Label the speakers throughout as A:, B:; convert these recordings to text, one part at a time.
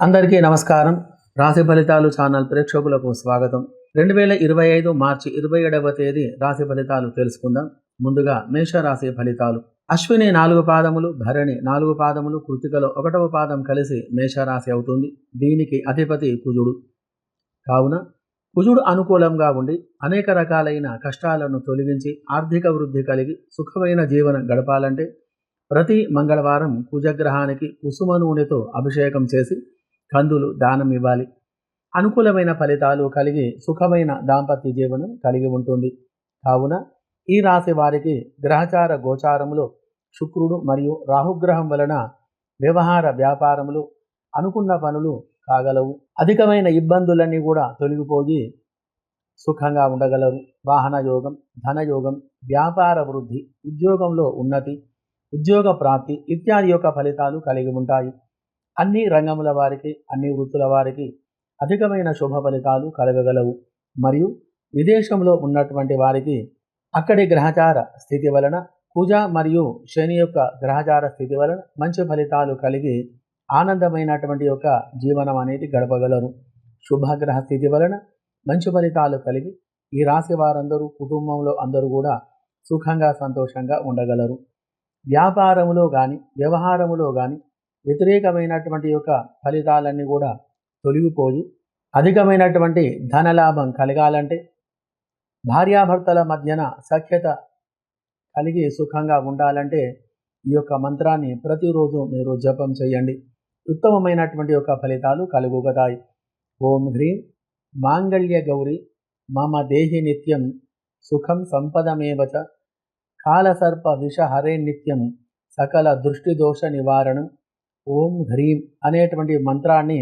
A: అందరికీ నమస్కారం. రాశి ఫలితాలు ఛానల్ ప్రేక్షకులకు స్వాగతం. రెండు వేల ఇరవై ఐదు మార్చి ఇరవై ఏడవ తేదీ రాశి ఫలితాలు తెలుసుకుందాం. ముందుగా మేషరాశి ఫలితాలు. అశ్విని నాలుగు పాదములు భరణి నాలుగు పాదములు కృతికలో ఒకటవ పాదం కలిసి మేషరాశి అవుతుంది. దీనికి అధిపతి కుజుడు. కావున కుజుడు అనుకూలంగా ఉండి అనేక రకాలైన కష్టాలను తొలగించి ఆర్థిక వృద్ధి కలిగి సుఖమైన జీవనం గడపాలంటే ప్రతి మంగళవారం కుజగ్రహానికి కుసుమ నూనెతో అభిషేకం చేసి కందులు దానం ఇవ్వాలి. అనుకూలమైన ఫలితాలు కలిగి సుఖమైన దాంపత్య జీవనం కలిగి ఉంటుంది. కావున ఈ రాశి వారికి గ్రహచార గోచారములో శుక్రుడు మరియు రాహుగ్రహం వలన వ్యవహార వ్యాపారములు అనుకున్న పనులు కాగలవు. అధికమైన ఇబ్బందులన్నీ కూడా తొలగిపోయి సుఖంగా ఉండగలరు. వాహన యోగం ధనయోగం వ్యాపార వృద్ధి ఉద్యోగంలో ఉన్నతి ఉద్యోగ ప్రాప్తి ఇత్యాది యొక్క ఫలితాలు కలిగి ఉంటాయి. అన్ని రంగముల వారికి అన్ని వృత్తుల వారికి అధికమైన శుభ ఫలితాలు కలగగలవు. మరియు విదేశంలో ఉన్నటువంటి వారికి అక్కడి గ్రహచార స్థితి వలన కుజ మరియు శని యొక్క గ్రహచార స్థితి వలన మంచి ఫలితాలు కలిగి ఆనందమైనటువంటి యొక్క జీవనం అనేది గడపగలరు. శుభగ్రహ స్థితి వలన మంచి ఫలితాలు కలిగి ఈ రాశి వారందరూ కుటుంబంలో అందరూ కూడా సుఖంగా సంతోషంగా ఉండగలరు. వ్యాపారములో కానీ వ్యవహారములో కానీ వ్యతిరేకమైనటువంటి యొక్క ఫలితాలన్నీ కూడా తొలగిపోయి అధికమైనటువంటి ధనలాభం కలగాలంటే భార్యాభర్తల మధ్యన సఖ్యత కలిగి సుఖంగా ఉండాలంటే ఈ యొక్క మంత్రాన్ని ప్రతిరోజు మీరు జపం చేయండి. ఉత్తమమైనటువంటి యొక్క ఫలితాలు కలుగుగతాయి ఓం హ్రీం మాంగళ్య గౌరి మమ దేహి నిత్యం సుఖం సంపదమేవచ కాలసర్ప విషహరే నిత్యం సకల దృష్టి దోష నివారణం ఓం హ్రీం అనేటువంటి మంత్రాన్ని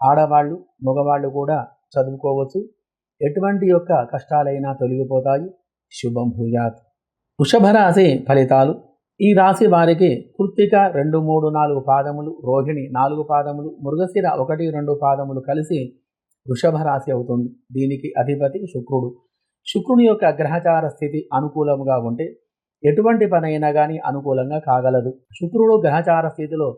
A: ఆడవాళ్ళు మగవాళ్ళు కూడా చదువుకోవచ్చు. ఎటువంటి యొక్క కష్టాలైనా తొలగిపోతాయి. శుభం భూయాత్. వృషభ రాశి ఫలితాలు. ఈ రాశి వారికి కృత్తిక రెండు మూడు నాలుగు పాదములు రోహిణి నాలుగు పాదములు మృగశిర ఒకటి రెండు పాదములు కలిసి వృషభ రాశి అవుతుంది. దీనికి అధిపతి శుక్రుడు. శుక్రుని యొక్క గ్రహచార స్థితి అనుకూలంగా ఉంటే ఎటువంటి పనైనా కానీ అనుకూలంగా కాగలదు. శుక్రుడు గ్రహచార స్థితిలో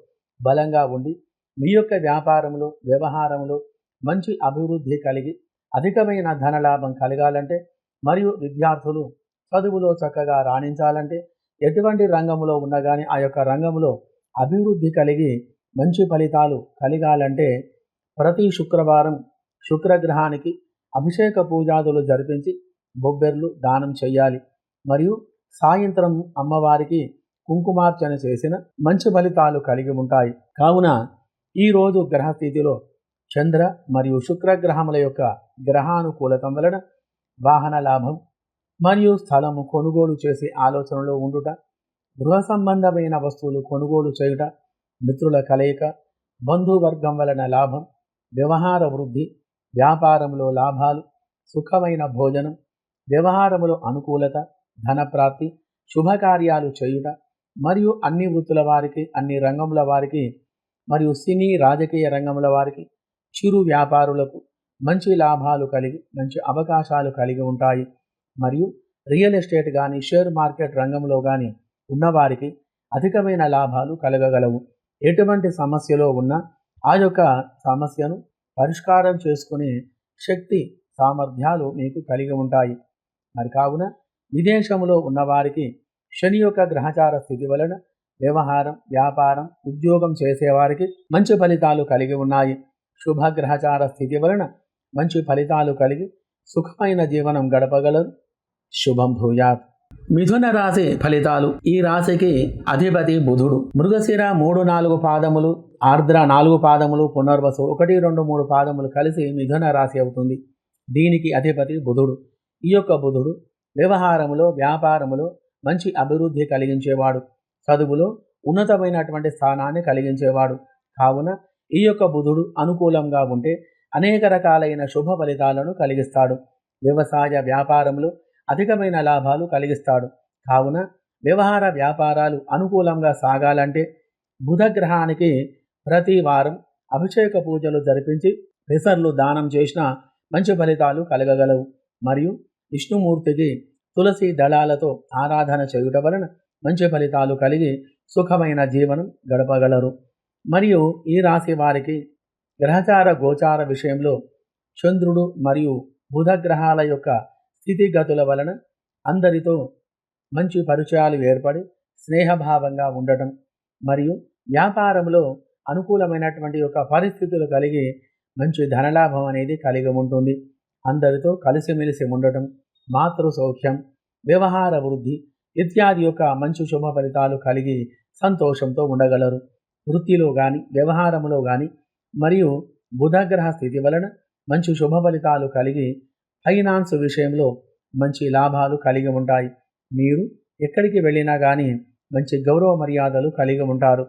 A: బలంగా ఉండి మీ యొక్క వ్యాపారంలో వ్యవహారంలో మంచి అభివృద్ధి కలిగి అధికమైన ధనలాభం కలగాలంటే మరియు విద్యార్థులు చదువులో చక్కగా రాణించాలంటే ఎటువంటి రంగంలో ఉన్నా కానీ ఆ యొక్క రంగంలో అభివృద్ధి కలిగి మంచి ఫలితాలు కలిగాలంటే ప్రతి శుక్రవారం శుక్రగ్రహానికి అభిషేక పూజాదులు జరిపించి బొబ్బెర్లు దానం చేయాలి మరియు సాయంత్రం అమ్మవారికి కుంకుమార్చన చేసిన మంచి ఫలితాలు కలిగి ఉంటాయి. కావున ఈరోజు గ్రహస్థితిలో చంద్ర మరియు శుక్రగ్రహముల యొక్క గ్రహానుకూలతం వలన వాహన లాభం మరియు స్థలము కొనుగోలు చేసే ఆలోచనలో ఉండుట గృహ సంబంధమైన వస్తువులు కొనుగోలు చేయుట మిత్రుల కలయిక బంధువర్గం వలన లాభం వ్యవహార వృద్ధి వ్యాపారంలో లాభాలు సుఖమైన భోజనం వ్యవహారములో అనుకూలత ధనప్రాప్తి శుభకార్యాలు చేయుట మరియు అన్ని వృత్తుల వారికి అన్ని రంగముల వారికి మరియు సినీ రాజకీయ రంగముల వారికి చిరు వ్యాపారులకు మంచి లాభాలు కలిగి మంచి అవకాశాలు కలిగి ఉంటాయి. మరియు రియల్ ఎస్టేట్ కానీ షేర్ మార్కెట్ రంగంలో కానీ ఉన్నవారికి అధికమైన లాభాలు కలగగలవు. ఎటువంటి సమస్యలో ఉన్నా ఆ యొక్క సమస్యను పరిష్కారం చేసుకునే శక్తి సామర్థ్యాలు మీకు కలిగి ఉంటాయి. మరి కావున విదేశంలో ఉన్నవారికి శని యొక్క గ్రహచార స్థితి వలన వ్యవహారం వ్యాపారం ఉద్యోగం చేసేవారికి మంచి ఫలితాలు కలిగి ఉన్నాయి. శుభ గ్రహచార స్థితి వలన మంచి ఫలితాలు కలిగి సుఖమైన జీవనం గడపగలరు. శుభం భూయాత్. మిథున రాశి ఫలితాలు. ఈ రాశికి అధిపతి బుధుడు. మృగశిర మూడు నాలుగు పాదములు ఆర్ద్ర నాలుగు పాదములు పునర్వసు ఒకటి రెండు మూడు పాదములు కలిసి మిథున రాశి అవుతుంది. దీనికి అధిపతి బుధుడు. ఈ యొక్క బుధుడు వ్యవహారములో వ్యాపారములో మంచి అభివృద్ధి కలిగించేవాడు. చదువులో ఉన్నతమైనటువంటి స్థానాన్ని కలిగించేవాడు. కావున ఈ యొక్క బుధుడు అనుకూలంగా ఉంటే అనేక రకాలైన శుభ ఫలితాలను కలిగిస్తాడు. వ్యవసాయ వ్యాపారంలో అధికమైన లాభాలు కలిగిస్తాడు. కావున వ్యవహార వ్యాపారాలు అనుకూలంగా సాగాలంటే బుధ గ్రహానికి ప్రతి వారం అభిషేక పూజలు జరిపించి పెసర్లు దానం చేసిన మంచి ఫలితాలు కలగగలవు. మరియు విష్ణుమూర్తికి తులసి దళాలతో ఆరాధన చేయుట వలన మంచి ఫలితాలు కలిగి సుఖమైన జీవనం గడపగలరు. మరియు ఈ రాశి వారికి గ్రహచార గోచార విషయంలో చంద్రుడు మరియు బుధ గ్రహాల యొక్క స్థితిగతుల వలన అందరితో మంచి పరిచయాలు ఏర్పడి స్నేహభావంగా ఉండటం మరియు వ్యాపారంలో అనుకూలమైనటువంటి యొక్క పరిస్థితులు కలిగి మంచి ధనలాభం అనేది కలిగి ఉంటుంది. అందరితో కలిసిమెలిసి ఉండటం మాతృ సౌఖ్యం వ్యవహార వృద్ధి ఇత్యాది యొక్క మంచి శుభ ఫలితాలు కలిగి సంతోషంతో ఉండగలరు. వృత్తిలో కానీ వ్యవహారంలో కానీ మరియు బుధగ్రహ స్థితి వలన మంచి శుభ ఫలితాలు కలిగి ఫైనాన్స్ విషయంలో మంచి లాభాలు కలిగి ఉంటాయి. మీరు ఎక్కడికి వెళ్ళినా కానీ మంచి గౌరవ మర్యాదలు కలిగి ఉంటారు.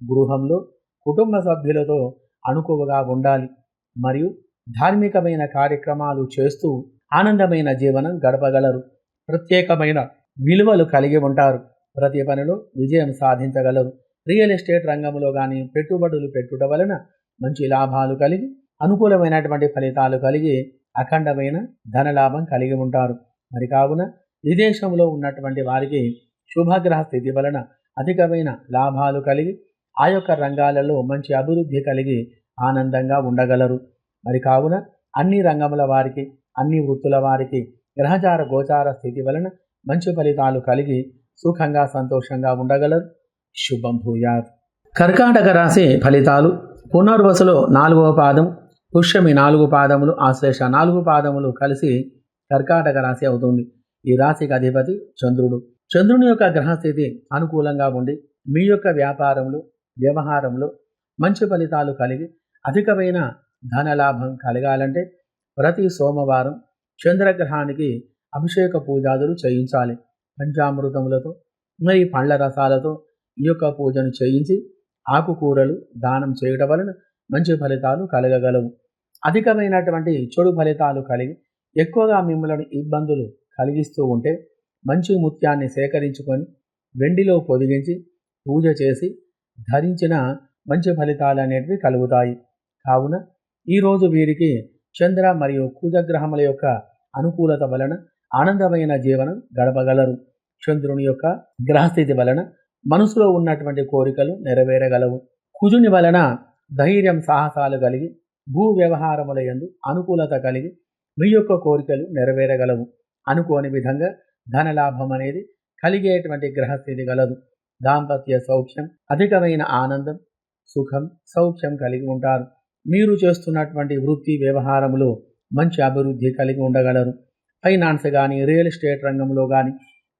A: గృహంలో కుటుంబ సభ్యులతో అనుకువగా ఉండాలి. మరియు ధార్మికమైన కార్యక్రమాలు చేస్తూ ఆనందమైన జీవనం గడపగలరు. ప్రత్యేకమైన విలువలు కలిగి ఉంటారు. ప్రతి పనిలో విజయం సాధించగలరు. రియల్ ఎస్టేట్ రంగంలో కానీ పెట్టుబడులు పెట్టుట వలన మంచి లాభాలు కలిగి అనుకూలమైనటువంటి ఫలితాలు కలిగి అఖండమైన ధనలాభం కలిగి ఉంటారు. మరి కావున విదేశంలో ఉన్నటువంటి వారికి శుభగ్రహ స్థితి వలన అధికమైన లాభాలు కలిగి ఆ యొక్క రంగాలలో మంచి అభివృద్ధి కలిగి ఆనందంగా ఉండగలరు. మరి కావున అన్ని రంగముల వారికి అన్ని వృత్తుల వారికి గ్రహచార గోచార స్థితి వలన మంచి ఫలితాలు కలిగి సుఖంగా సంతోషంగా ఉండగలరు. శుభం భూయాత్. కర్కాటక రాశి ఫలితాలు. పునర్వసులో నాలుగవ పాదం పుష్యమి నాలుగు పాదములు ఆశ్లేష నాలుగు పాదములు కలిసి కర్కాటక రాశి అవుతుంది. ఈ రాశికి అధిపతి చంద్రుడు. చంద్రుని యొక్క గ్రహస్థితి అనుకూలంగా ఉండి మీ యొక్క వ్యాపారంలో వ్యవహారంలో మంచి ఫలితాలు కలిగి అధికమైన ధనలాభం కలగాలంటే ప్రతి సోమవారం చంద్రగ్రహానికి అభిషేక పూజాదులు చేయించాలి. పంచామృతములతో మరి పండ్ల రసాలతో ఈ యొక్క పూజను చేయించి ఆకుకూరలు దానం చేయటం వలన మంచి ఫలితాలు కలగగలవు. అధికమైనటువంటి చెడు ఫలితాలు కలిగి ఎక్కువగా మిమ్మల్ని ఇబ్బందులు కలిగిస్తూ ఉంటే మంచి ముత్యాన్ని సేకరించుకొని వెండిలో పొదిగించి పూజ చేసి ధరించిన మంచి ఫలితాలు అనేటివి కలుగుతాయి. కావున ఈరోజు వీరికి చంద్ర మరియు కుజగ్రహముల యొక్క అనుకూలత వలన ఆనందమైన జీవనం గడపగలరు. చంద్రుని యొక్క గ్రహస్థితి వలన మనసులో ఉన్నటువంటి కోరికలు నెరవేరగలవు. కుజుని వలన ధైర్యం సాహసాలు కలిగి భూ వ్యవహారముల యందు అనుకూలత కలిగి మీ యొక్క కోరికలు నెరవేరగలవు. అనుకోని విధంగా ధనలాభం అనేది కలిగేటువంటి గ్రహస్థితి గలదు. దాంపత్య సౌఖ్యం అధికమైన ఆనందం సుఖం సౌఖ్యం కలిగి ఉంటారు. మీరు చేస్తున్నటువంటి వృత్తి వ్యవహారములో మంచి అభివృద్ధి కలిగి ఉండగలరు. ఫైనాన్స్ కానీ రియల్ ఎస్టేట్ రంగంలో కానీ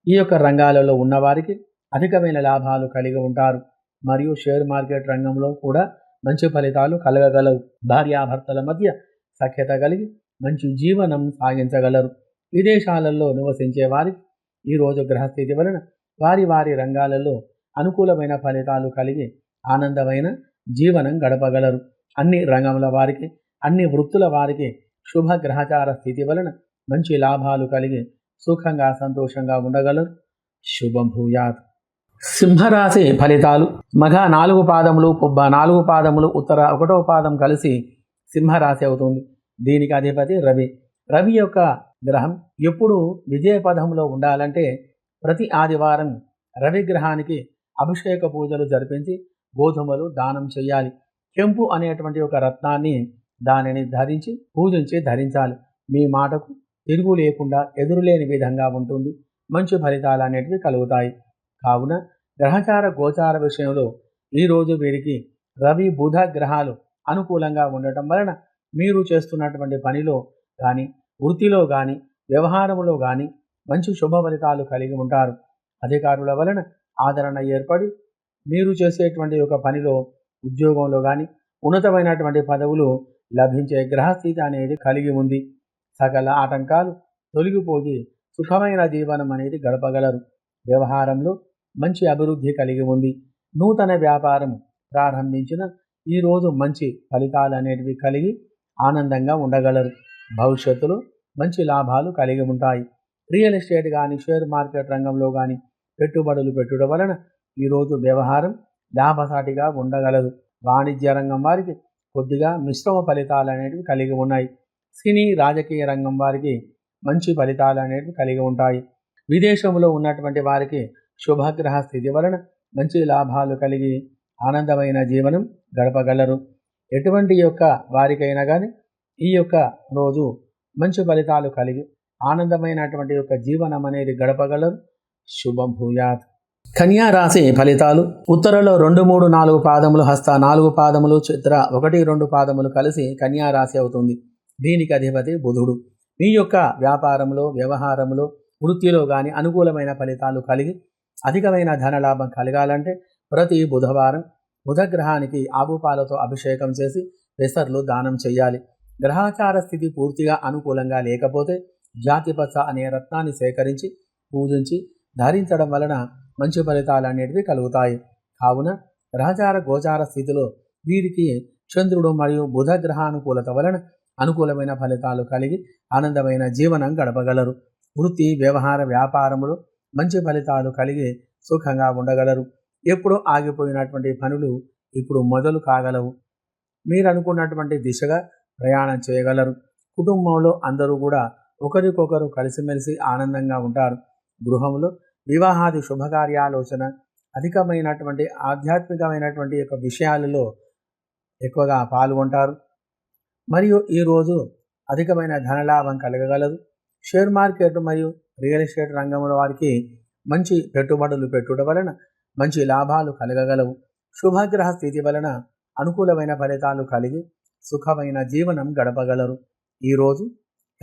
A: ఈ యొక్క రంగాలలో ఉన్నవారికి అధికమైన లాభాలు కలిగి ఉంటారు. మరియు షేర్ మార్కెట్ రంగంలో కూడా మంచి ఫలితాలు కలగగలవు. భార్యాభర్తల మధ్య సఖ్యత కలిగి మంచి జీవనం సాగించగలరు. విదేశాలలో నివసించే వారికి ఈరోజు గ్రహస్థితి వలన వారి వారి రంగాలలో అనుకూలమైన ఫలితాలు కలిగి ఆనందమైన జీవనం గడపగలరు. అన్ని రంగముల వారికి అన్ని వృత్తుల వారికి శుభ గ్రహచార స్థితి వలన మంచి లాభాలు కలిగి సుఖంగా సంతోషంగా ఉండగలరు. శుభం భూయాత్. సింహరాశి ఫలితాలు. మగ నాలుగు పాదములు పుబ్బ నాలుగు పాదములు ఉత్తర ఒకటో పాదం కలిసి సింహరాశి అవుతుంది. దీనికి అధిపతి రవి. రవి యొక్క గ్రహం ఎప్పుడు విజయ పదంలో ఉండాలంటే ప్రతి ఆదివారం రవి గ్రహానికి అభిషేక పూజలు జరిపించి గోధుమలు దానం చేయాలి. కెంపు అనేటువంటి ఒక రత్నాన్ని దానిని ధరించి పూజించి ధరించాలి. మీ మాటకు తిరుగు లేకుండా ఎదురులేని విధంగా ఉంటుంది. మంచి ఫలితాలు అనేటివి కలుగుతాయి. కావున గ్రహచార గోచార విషయంలో ఈరోజు వీరికి రవి బుధ గ్రహాలు అనుకూలంగా ఉండటం వలన మీరు చేస్తున్నటువంటి పనిలో కానీ వృత్తిలో కానీ వ్యవహారంలో కానీ మంచి శుభ ఫలితాలు కలిగి ఉంటారు. అధికారుల వలన ఆదరణ ఏర్పడి మీరు చేసేటువంటి ఒక పనిలో ఉద్యోగంలో కానీ ఉన్నతమైనటువంటి పదవులు లభించే గ్రహస్థితి అనేది కలిగి ఉంది. సకల ఆటంకాలు తొలగిపోయి సుఖమైన జీవనం అనేది గడపగలరు. వ్యవహారంలో మంచి అభివృద్ధి కలిగి ఉంది. నూతన వ్యాపారం ప్రారంభించిన ఈరోజు మంచి ఫలితాలు అనేటివి కలిగి ఆనందంగా ఉండగలరు. భవిష్యత్తులో మంచి లాభాలు కలిగి ఉంటాయి. రియల్ ఎస్టేట్ కానీ షేర్ మార్కెట్ రంగంలో కానీ పెట్టుబడులు పెట్టుట వలన ఈరోజు వ్యవహారం లాభసాటిగా ఉండగలదు. వాణిజ్య రంగం వారికి కొద్దిగా మిశ్రమ ఫలితాలు అనేటివి కలిగి ఉన్నాయి. సినీ రాజకీయ రంగం వారికి మంచి ఫలితాలు అనేటివి కలిగి ఉంటాయి. విదేశంలో ఉన్నటువంటి వారికి శుభగ్రహ స్థితి వలన మంచి లాభాలు కలిగి ఆనందమైన జీవనం గడపగలరు. ఎటువంటి యొక్క వారికైనా కానీ ఈ యొక్క రోజు మంచి ఫలితాలు కలిగి ఆనందమైనటువంటి యొక్క జీవనం అనేది గడపగలరు. శుభం భూయాత్. కన్యా రాశి ఫలితాలు. ఉత్తరలో రెండు మూడు నాలుగు పాదములు హస్త నాలుగు పాదములు చిత్ర ఒకటి రెండు పాదములు కలిసి కన్యా రాశి అవుతుంది. దీనికి అధిపతి బుధుడు. మీ యొక్క వ్యాపారంలో వ్యవహారంలో వృత్తిలో కానీ అనుకూలమైన ఫలితాలు కలిగి అధికమైన ధనలాభం కలగాలంటే ప్రతి బుధవారం బుధగ్రహానికి ఆవుపాలతో అభిషేకం చేసి పెసర్లు దానం చేయాలి. గ్రహాచార స్థితి పూర్తిగా అనుకూలంగా లేకపోతే జాతిపచ్చ అనే రత్నాన్ని సేకరించి పూజించి ధరించడం వలన మంచి ఫలితాలు అనేటివి కలుగుతాయి. కావున గ్రహచార గోచార స్థితిలో వీరికి చంద్రుడు మరియు బుధ గ్రహానుకూలత వలన అనుకూలమైన ఫలితాలు కలిగి ఆనందమైన జీవనం గడపగలరు. వృత్తి వ్యవహార వ్యాపారములు మంచి ఫలితాలు కలిగి సుఖంగా ఉండగలరు. ఎప్పుడూ ఆగిపోయినటువంటి పనులు ఇప్పుడు మొదలు కాగలవు. మీరు అనుకున్నటువంటి దిశగా ప్రయాణం చేయగలరు. కుటుంబంలో అందరూ కూడా ఒకరికొకరు కలిసిమెలిసి ఆనందంగా ఉంటారు. గృహంలో వివాహాది శుభకార్యాలోచన అధికమైనటువంటి ఆధ్యాత్మికమైనటువంటి యొక్క విషయాలలో ఎక్కువగా పాల్గొంటారు. మరియు ఈరోజు అధికమైన ధనలాభం కలగగలదు. షేర్ మార్కెట్ మరియు రియల్ ఎస్టేట్ రంగంలో వారికి మంచి పెట్టుబడులు పెట్టుట వలన మంచి లాభాలు కలగగలవు. శుభగ్రహ స్థితి వలన అనుకూలమైన ఫలితాలు కలిగి సుఖమైన జీవనం గడపగలరు. ఈరోజు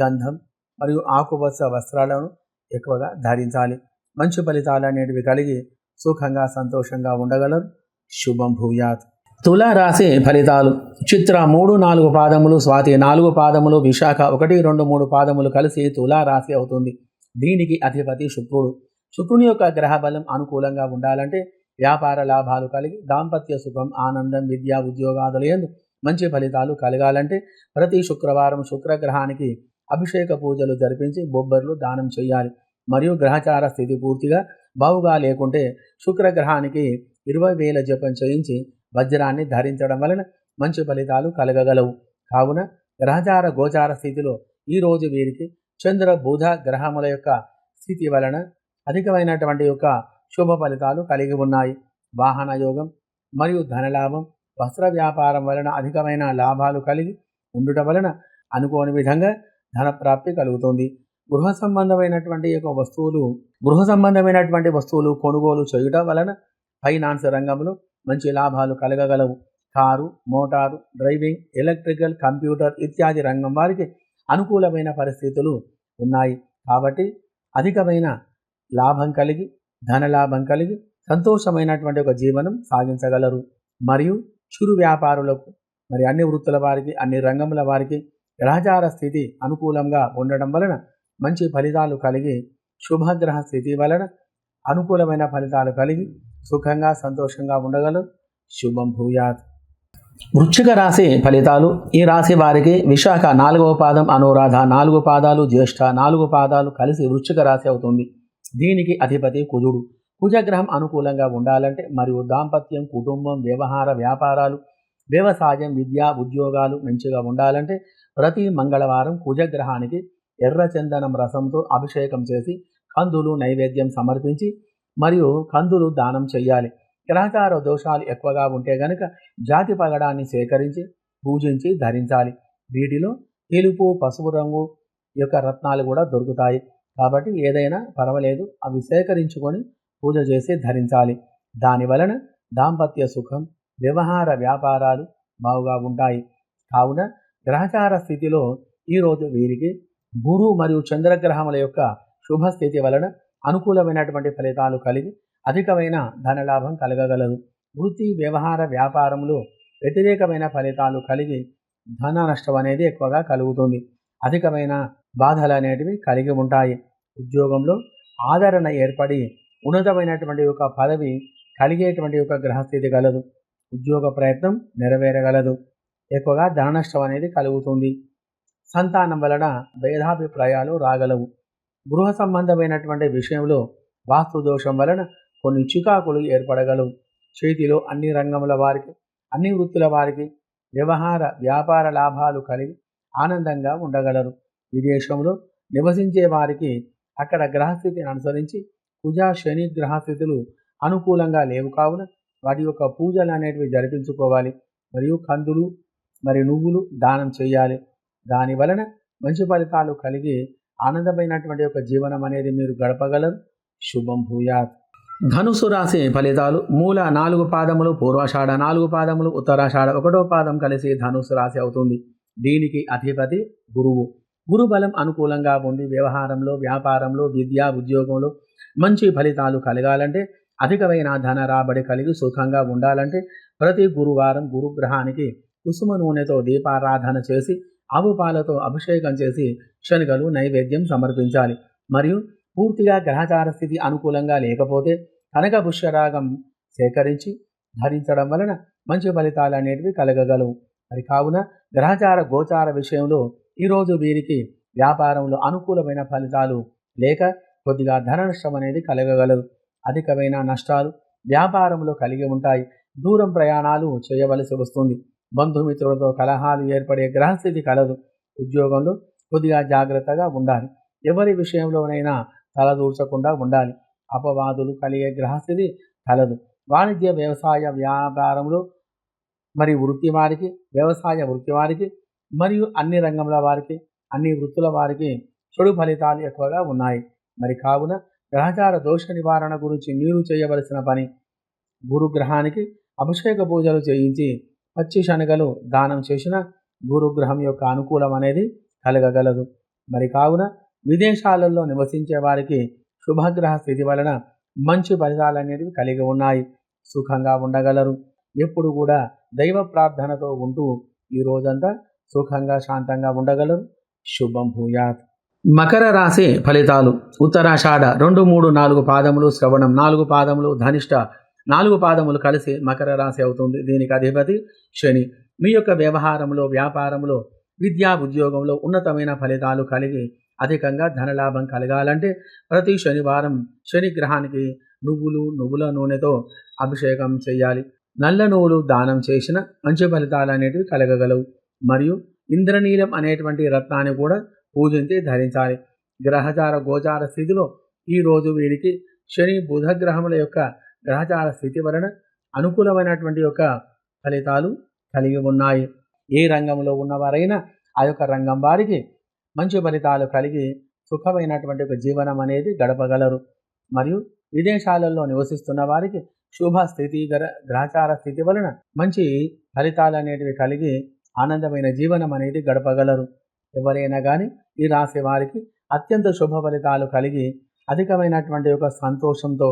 A: గంధం మరియు ఆకుపచ్చ వస్త్రాలను ఎక్కువగా ధరించాలి. మంచి ఫలితాలు అనేటివి కలిగి సుఖంగా సంతోషంగా ఉండగలరు. శుభం భూయాత్. తులా రాశి ఫలితాలు. చిత్ర మూడు నాలుగు పాదములు స్వాతి నాలుగు పాదములు విశాఖ ఒకటి రెండు మూడు పాదములు కలిసి తులా రాశి అవుతుంది. దీనికి అధిపతి శుక్రుడు. శుక్రుని యొక్క గ్రహ బలం అనుకూలంగా ఉండాలంటే వ్యాపార లాభాలు కలిగి దాంపత్య సుఖం ఆనందం విద్య ఉద్యోగాదులు ఎందు మంచి ఫలితాలు కలగాలంటే ప్రతి శుక్రవారం శుక్రగ్రహానికి అభిషేక పూజలు జరిపించి బొబ్బర్లు దానం చేయాలి. మరియు గ్రహచార స్థితి పూర్తిగా బావుగా లేకుంటే శుక్రగ్రహానికి ఇరవై వేల జపం చేయించి వజ్రాన్ని ధరించడం వలన మంచి ఫలితాలు కలగగలవు. కావున గ్రహచార గోచార స్థితిలో ఈరోజు వీరికి చంద్ర బుధ గ్రహముల యొక్క స్థితి వలన అధికమైనటువంటి యొక్క శుభ ఫలితాలు కలిగి ఉన్నాయి. వాహన యోగం మరియు ధనలాభం వస్త్ర వ్యాపారం వలన అధికమైన లాభాలు కలిగి ఉండుట వలన అనుకోని విధంగా ధనప్రాప్తి కలుగుతుంది. గృహ సంబంధమైనటువంటి యొక్క వస్తువులు గృహ సంబంధమైనటువంటి వస్తువులు కొనుగోలు చేయుట వలన ఫైనాన్స్ రంగంలో మంచి లాభాలు కలగగలవు. Car motor driving electrical computer ఇత్యాది రంగం వారికి అనుకూలమైన పరిస్థితులు ఉన్నాయి. కాబట్టి అధికమైన లాభం కలిగి ధనలాభం కలిగి సంతోషమైనటువంటి ఒక జీవనం సాగించగలరు. మరియు చిరు వ్యాపారులకు మరి అన్ని వృత్తుల వారికి అన్ని రంగముల వారికి గ్రహచార స్థితి అనుకూలంగా ఉండడం వలన మంచి ఫలితాలు కలిగి శుభగ్రహ స్థితి వలన అనుకూలమైన ఫలితాలు కలిగి సుఖంగా సంతోషంగా ఉండగలరు. శుభం భూయాత్. వృశ్చిక రాశి ఫలితాలు. ఈ రాశి వారికి విశాఖ నాలుగవ పాదం అనురాధ నాలుగు పాదాలు జ్యేష్ఠ నాలుగు పాదాలు కలిసి వృశ్చిక రాశి అవుతుంది. దీనికి అధిపతి కుజుడు. కుజగ్రహం అనుకూలంగా ఉండాలంటే మరియు దాంపత్యం కుటుంబం వ్యవహార వ్యాపారాలు వ్యవసాయం విద్య ఉద్యోగాలు మంచిగా ఉండాలంటే ప్రతి మంగళవారం కుజగ్రహానికి ఎర్ర చందనం రసంతో అభిషేకం చేసి కందులు నైవేద్యం సమర్పించి మరియు కందులు దానం చేయాలి గ్రహచార దోషాలు ఎక్కువగా ఉంటే గనుక జాతి పగడాన్ని సేకరించి పూజించి ధరించాలి. వీటిలో తెలుపు పసుపు రంగు యొక్క రత్నాలు కూడా దొరుకుతాయి. కాబట్టి ఏదైనా పర్వాలేదు అవి సేకరించుకొని పూజ చేసి ధరించాలి. దాని వలన దాంపత్య సుఖం వ్యవహార వ్యాపారాలు బాగుగా ఉంటాయి. కావున గ్రహచార స్థితిలో ఈరోజు వీరికి గురు మరియు చంద్రగ్రహముల యొక్క శుభస్థితి వలన అనుకూలమైనటువంటి ఫలితాలు కలిగి అధికమైన ధనలాభం కలగగలదు. వృత్తి వ్యవహార వ్యాపారంలో వ్యతిరేకమైన ఫలితాలు కలిగి ధన నష్టం అనేది ఎక్కువగా కలుగుతుంది. అధికమైన బాధలు అనేటివి కలిగి ఉంటాయి. ఉద్యోగంలో ఆదరణ ఏర్పడి ఉన్నతమైనటువంటి ఒక పదవి కలిగేటువంటి ఒక గ్రహస్థితి కలదు ఉద్యోగ ప్రయత్నం నెరవేరగలదు. ఎక్కువగా ధన నష్టం అనేది కలుగుతుంది. సంతానం వలన భేదాభిప్రాయాలు రాగలవు. గృహ సంబంధమైనటువంటి విషయంలో వాస్తు దోషం వలన కొన్ని చికాకులు ఏర్పడగలవు. చేతిలో అన్ని రంగముల వారికి అన్ని వృత్తుల వారికి వ్యవహార వ్యాపార లాభాలు కలిగి ఆనందంగా ఉండగలరు. విదేశంలో నివసించే వారికి అక్కడ గ్రహస్థితిని అనుసరించి కుజ శని గ్రహస్థితులు అనుకూలంగా లేవు కావున వాటి యొక్క పూజలు అనేటివి జరిపించుకోవాలి. మరియు కందులు మరి నువ్వులు దానం చేయాలి. దాని వలన మంచి ఫలితాలు కలిగి ఆనందమైనటువంటి ఒక జీవనం అనేది మీరు గడపగలరు. శుభం భూయాత్. ధనుసు రాశి ఫలితాలు మూల నాలుగు పాదములు పూర్వాషాఢ నాలుగు పాదములు ఉత్తరాషాఢ ఒకటో పాదం కలిసి ధనుసు రాశి అవుతుంది. దీనికి అధిపతి గురువు. గురు బలం అనుకూలంగా ఉండి వ్యవహారంలో వ్యాపారంలో విద్య ఉద్యోగంలో మంచి ఫలితాలు కలగాలంటే అధికమైన ధన రాబడి కలిగి సుఖంగా ఉండాలంటే ప్రతి గురువారం గురుగ్రహానికి కుసుమ నూనెతో దీపారాధన చేసి ఆవు పాలతో అభిషేకం చేసి శనగలు నైవేద్యం సమర్పించాలి. మరియు పూర్తిగా గ్రహచార స్థితి అనుకూలంగా లేకపోతే కనక పుష్యరాగం సేకరించి ధరించడం వలన మంచి ఫలితాలు అనేటివి కలగగలవు. మరి కావున గ్రహచార గోచార విషయంలో ఈరోజు వీరికి వ్యాపారంలో అనుకూలమైన ఫలితాలు లేక కొద్దిగా ధన నష్టం అనేది కలగగలదు. అధికమైన నష్టాలు వ్యాపారంలో కలిగి ఉంటాయి. దూరం ప్రయాణాలు చేయవలసి వస్తుంది. బంధుమిత్రులతో కలహాలు ఏర్పడే గ్రహస్థితి కలదు. ఉద్యోగంలో కొద్దిగా జాగ్రత్తగా ఉండాలి. ఎవరి విషయంలోనైనా తలదూర్చకుండా ఉండాలి. అపవాదులు కలిగే గ్రహస్థితి కలదు. వాణిజ్య వ్యవసాయ వ్యాపారంలో మరి వృత్తి వారికి వ్యవసాయ వృత్తి వారికి మరియు అన్ని రంగంల వారికి అన్ని వృత్తుల వారికి చెడు ఫలితాలు ఎక్కువగా ఉన్నాయి. మరి కావున గ్రహచార దోష నివారణ గురించి మీరు చేయవలసిన పని గురుగ్రహానికి అభిషేక పూజలు చేయించి పచ్చి శనగలు దానం చేసిన గురుగ్రహం యొక్క అనుకూలం అనేది కలగగలదు. మరి కావున విదేశాలలో నివసించే వారికి శుభగ్రహ స్థితి వలన మంచి ఫలితాలు అనేవి కలిగి ఉన్నాయి. సుఖంగా ఉండగలరు. ఎప్పుడు కూడా దైవ ప్రార్థనతో ఉంటూ ఈ రోజంతా సుఖంగా శాంతంగా ఉండగలరు. శుభం భూయాత్. మకర రాశి ఫలితాలు. ఉత్తరాషాఢ రెండు మూడు నాలుగు పాదములు శ్రవణం నాలుగు పాదములు ధనిష్ట నాలుగు పాదములు కలిసి మకర రాశి అవుతుంది. దీనికి అధిపతి శని. మీ యొక్క వ్యవహారంలో వ్యాపారంలో విద్యా ఉద్యోగంలో ఉన్నతమైన ఫలితాలు కలిగి అధికంగా ధనలాభం కలగాలంటే ప్రతి శనివారం శని గ్రహానికి నువ్వులు నువ్వుల నూనెతో అభిషేకం చేయాలి. నల్ల నువ్వులు దానం చేసిన మంచి ఫలితాలు అనేటివి కలగగలవు. మరియు ఇంద్రనీలం అనేటువంటి రత్నాన్ని కూడా పూజించి ధరించాలి. గ్రహచార గోచార స్థితిలో ఈరోజు వీరికి శని బుధ గ్రహముల యొక్క గ్రహచార స్థితి వలన అనుకూలమైనటువంటి యొక్క ఫలితాలు కలిగి ఉన్నాయి. ఏ రంగంలో ఉన్నవారైనా ఆ యొక్క రంగం వారికి మంచి ఫలితాలు కలిగి సుఖమైనటువంటి ఒక జీవనం అనేది గడపగలరు. మరియు విదేశాలలో నివసిస్తున్న వారికి శుభ స్థితి గర గ్రహచార స్థితి వలన మంచి ఫలితాలు అనేటివి కలిగి ఆనందమైన జీవనం అనేది గడపగలరు. ఎవరైనా కానీ ఈ రాశి వారికి అత్యంత శుభ ఫలితాలు కలిగి అధికమైనటువంటి ఒక సంతోషంతో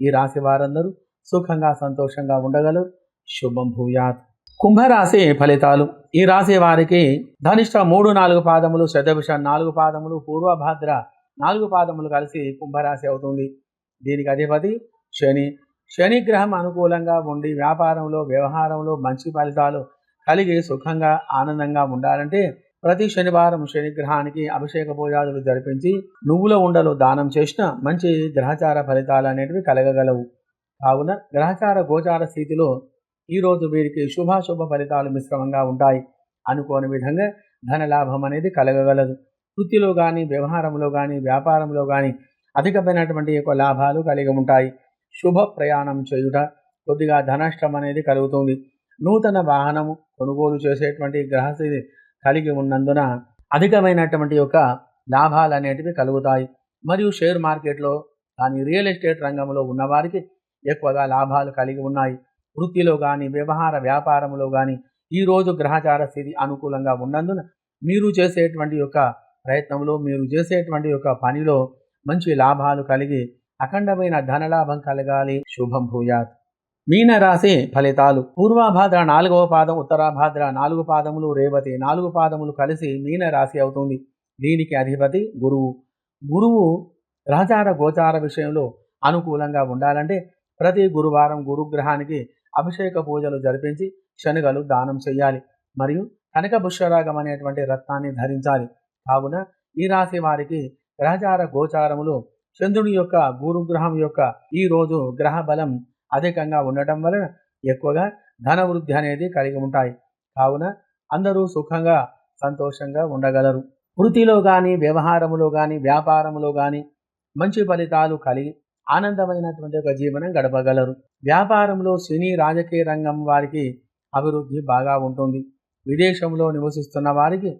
A: ఈ రాశి వారందరూ సుఖంగా సంతోషంగా ఉండగలరు. శుభం భూయాత్. కుంభరాశి ఫలితాలు. ఈ రాశి వారికి ధనిష్ట మూడు నాలుగు పాదములు శతభిష నాలుగు పాదములు పూర్వభాద్ర నాలుగు పాదములు కలిసి కుంభరాశి అవుతుంది. దీనికి అధిపతి శని. శనిగ్రహం అనుకూలంగా ఉండి వ్యాపారంలో వ్యవహారంలో మంచి ఫలితాలు కలిగి సుఖంగా ఆనందంగా ఉండాలంటే ప్రతి శనివారం శనిగ్రహానికి అభిషేక పూజాదులు జరిపించి నువ్వుల ఉండలు దానం చేసిన మంచి గ్రహచార ఫలితాలు అనేటివి కలగగలవు. కావున గ్రహచార గోచార స్థితిలో ఈరోజు వీరికి శుభాశుభ ఫలితాలు మిశ్రమంగా ఉంటాయి. అనుకోని విధంగా ధన లాభం అనేది కలగగలదు. వృత్తిలో కానీ వ్యవహారంలో కానీ వ్యాపారంలో కానీ అధికమైనటువంటి యొక్క లాభాలు కలిగి ఉంటాయి. శుభ ప్రయాణం చేయుట కొద్దిగా ధనష్టం అనేది కలుగుతుంది. నూతన వాహనము కొనుగోలు చేసేటువంటి గ్రహస్థితి కలిగి ఉన్నందున అధికమైనటువంటి యొక్క లాభాలు అనేటివి కలుగుతాయి. మరియు షేర్ మార్కెట్లో కానీ రియల్ ఎస్టేట్ రంగంలో ఉన్నవారికి ఎక్కువగా లాభాలు కలిగి ఉన్నాయి. వృత్తిలో కానీ వ్యవహార వ్యాపారంలో కానీ ఈరోజు గ్రహచార స్థితి అనుకూలంగా ఉన్నందున మీరు చేసేటువంటి యొక్క ప్రయత్నంలో మీరు చేసేటువంటి యొక్క పనిలో మంచి లాభాలు కలిగి అఖండమైన ధనలాభం కలగాలి. శుభం భూయాత్. మీనరాశి ఫలితాలు. పూర్వభాద్ర నాలుగవ పాదం ఉత్తరాభాద్ర నాలుగు పాదములు రేవతి నాలుగు పాదములు కలిసి మీనరాశి అవుతుంది. దీనికి అధిపతి గురువు. గురువు గ్రహచార గోచార విషయంలో అనుకూలంగా ఉండాలంటే ప్రతి గురువారం గురుగ్రహానికి అభిషేక పూజలు జరిపించి శనగలు దానం చేయాలి మరియు కనక పుష్యరాగం అనేటువంటి రత్నాన్ని ధరించాలి. కావున ఈ రాశి వారికి గ్రహచార గోచారములు చంద్రుని యొక్క గురుగ్రహం యొక్క ఈ రోజు గ్రహ బలం అధికంగా ఉండటం వలన ఎక్కువగా ధన వృద్ధి అనేది కలిగి ఉంటాయి. కావున అందరూ సుఖంగా సంతోషంగా ఉండగలరు. వృత్తిలో కానీ వ్యవహారములో కానీ వ్యాపారములో కానీ మంచి ఫలితాలు కలిగి ఆనందమైనటువంటి ఒక జీవనం గడపగలరు. వ్యాపారంలో సినీ రాజకీయ రంగం వారికి అభివృద్ధి బాగా ఉంటుంది. విదేశంలో నివసిస్తున్న వారికి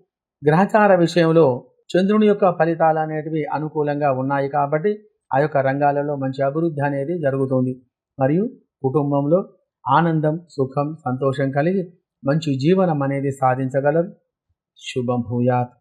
A: గ్రహచార విషయంలో చంద్రుని యొక్క ఫలితాలు అనేటివి అనుకూలంగా ఉన్నాయి కాబట్టి ఆ యొక్క రంగాలలో మంచి అభివృద్ధి అనేది జరుగుతుంది. మరియు కుటుంబంలో ఆనందం సుఖం సంతోషం కలిగి మంచి జీవనం అనేది సాధించగలరు. శుభం భూయాత్.